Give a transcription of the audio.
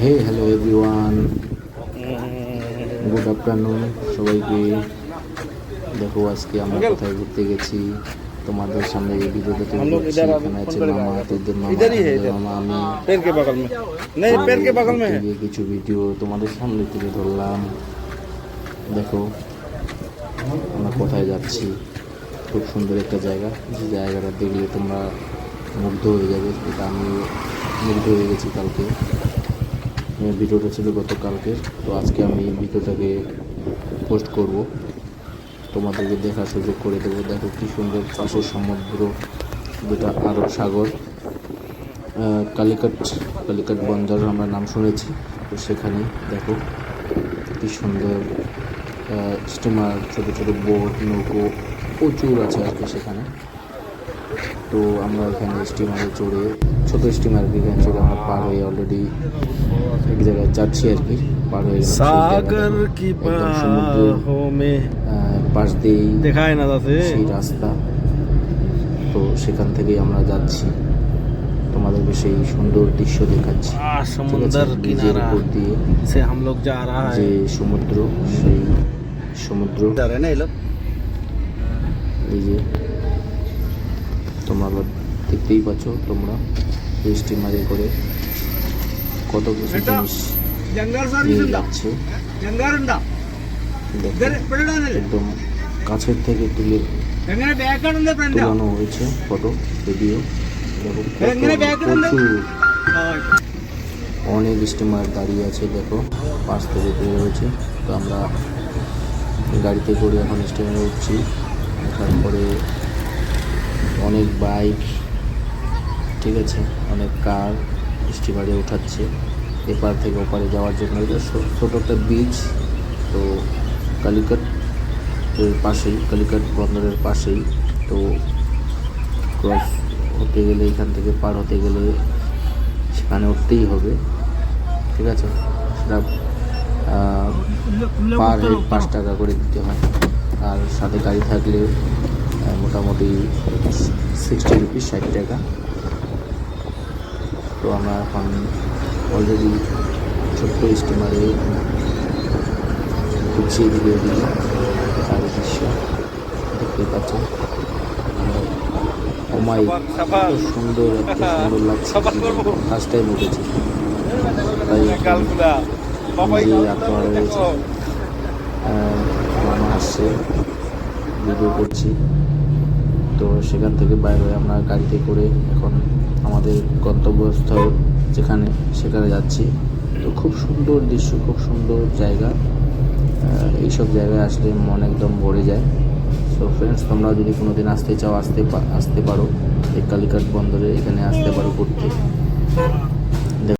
Hey hello everyone good afternoon সবাইকে। দেখো আজকে আমরা কোথায় ঘুরতে গেছি? তোমাদের সামনে এই ভিডিওতে তুমি ধরছি এখানে আছে মামা তোদের মামা মামা আমি। কিছু ভিডিও তোমাদের সামনে তুলে ধরলাম। দেখো আমরা কোথায় যাচ্ছি? খুব সুন্দর একটা জায়গা। যে জায়গাটা দেখলে তোমরা মুগ্ধ হয়ে যাবে। এটা আমি মুগ্ধ হয়ে গেছি কালকে। ভিডিওটা ছিল গতকালকে। তো আজকে আমি ভিডিওটাকে পোস্ট করব। তোমাদেরকে দেখার সুযোগ করে দেবো। দেখো কী সুন্দর পাশের সমুদ্র, যেটা আরব সাগর। কালিকাট কালিকাট বন্দর আমরা নাম শুনেছি। তো সেখানে দেখো কী সুন্দর স্টিমার ছোটো ছোটো বোট নৌকো প্রচুর আছে আর কি সেখানে। তো আমরা এখানে স্টিমারে চড়ে, ছোটো স্টিমার এখানে চড়ে আমরা পার হয়ে অলরেডি জায়গায় যাচ্ছি আর কি পার হয়ে সাগর কি হোমে? হ্যাঁ, পাশ দিয়ে দেখায় না যাচ্ছে সেই রাস্তা। তো সেখান থেকেই আমরা যাচ্ছি। তোমাদেরকে সেই সুন্দর দৃশ্য দেখাচ্ছি। সমুদ্র কিনারা। দিয়ে সে হাম লোক যা রা যে সমুদ্র সেই সমুদ্র। না এলো এই যে তোমরা দেখতেই পাচ্ছ তোমরা বৃষ্টি মাঝে করে। কত কিছু জিনিস একদম কাছের থেকে তুলে তোলানো হয়েছে ফটো ভিডিও অনেক স্টিমার দাঁড়িয়ে আছে দেখো পাশ থেকে তুলে রয়েছে তো আমরা গাড়িতে করে এখন স্টিমারে উঠছি তারপরে অনেক বাইক ঠিক আছে অনেক কার স্টিমারে উঠাচ্ছে। এপার থেকে ওপারে যাওয়ার জন্য ছোট একটা বিচ তো কালিকাট এর পাশেই, কালিকাট বন্দরের পাশেই, তো ক্রস হতে গেলে, এখান থেকে পার হতে গেলে সেখানে উঠতেই হবে। ঠিক আছে? সেটা পার হেড পাঁচ টাকা করে দিতে হয়। আর সাথে গাড়ি থাকলে মোটামুটি সিক্সটি রুপিস ষাট টাকা। তো আমরা এখন অলরেডি ছোট্ট স্টিমারে ঘুরছি এদিকে ওদিকে তার দৃশ্য দেখতে পাচ্ছেন ওমাই সুন্দর একটা সুন্দর লাগছে। ফার্স্ট টাইম উঠেছি। তাই আসছে ভিডিও করছি। তো সেখান থেকে বাইরে আমরা গাড়িতে করে এখন আমাদের গন্তব্যস্থল যেখানে সেখানে যাচ্ছি। তো খুব সুন্দর দৃশ্য, খুব সুন্দর জায়গা। এইসব জায়গায় আসলে মন একদম ভরে যায়। সো ফ্রেন্ডস তোমরা যদি কোনো দিন আসতে চাও, আসতে আসতে পারো। এই কালিকাট বন্দরে এখানে আসতে পারো ঘুরতে।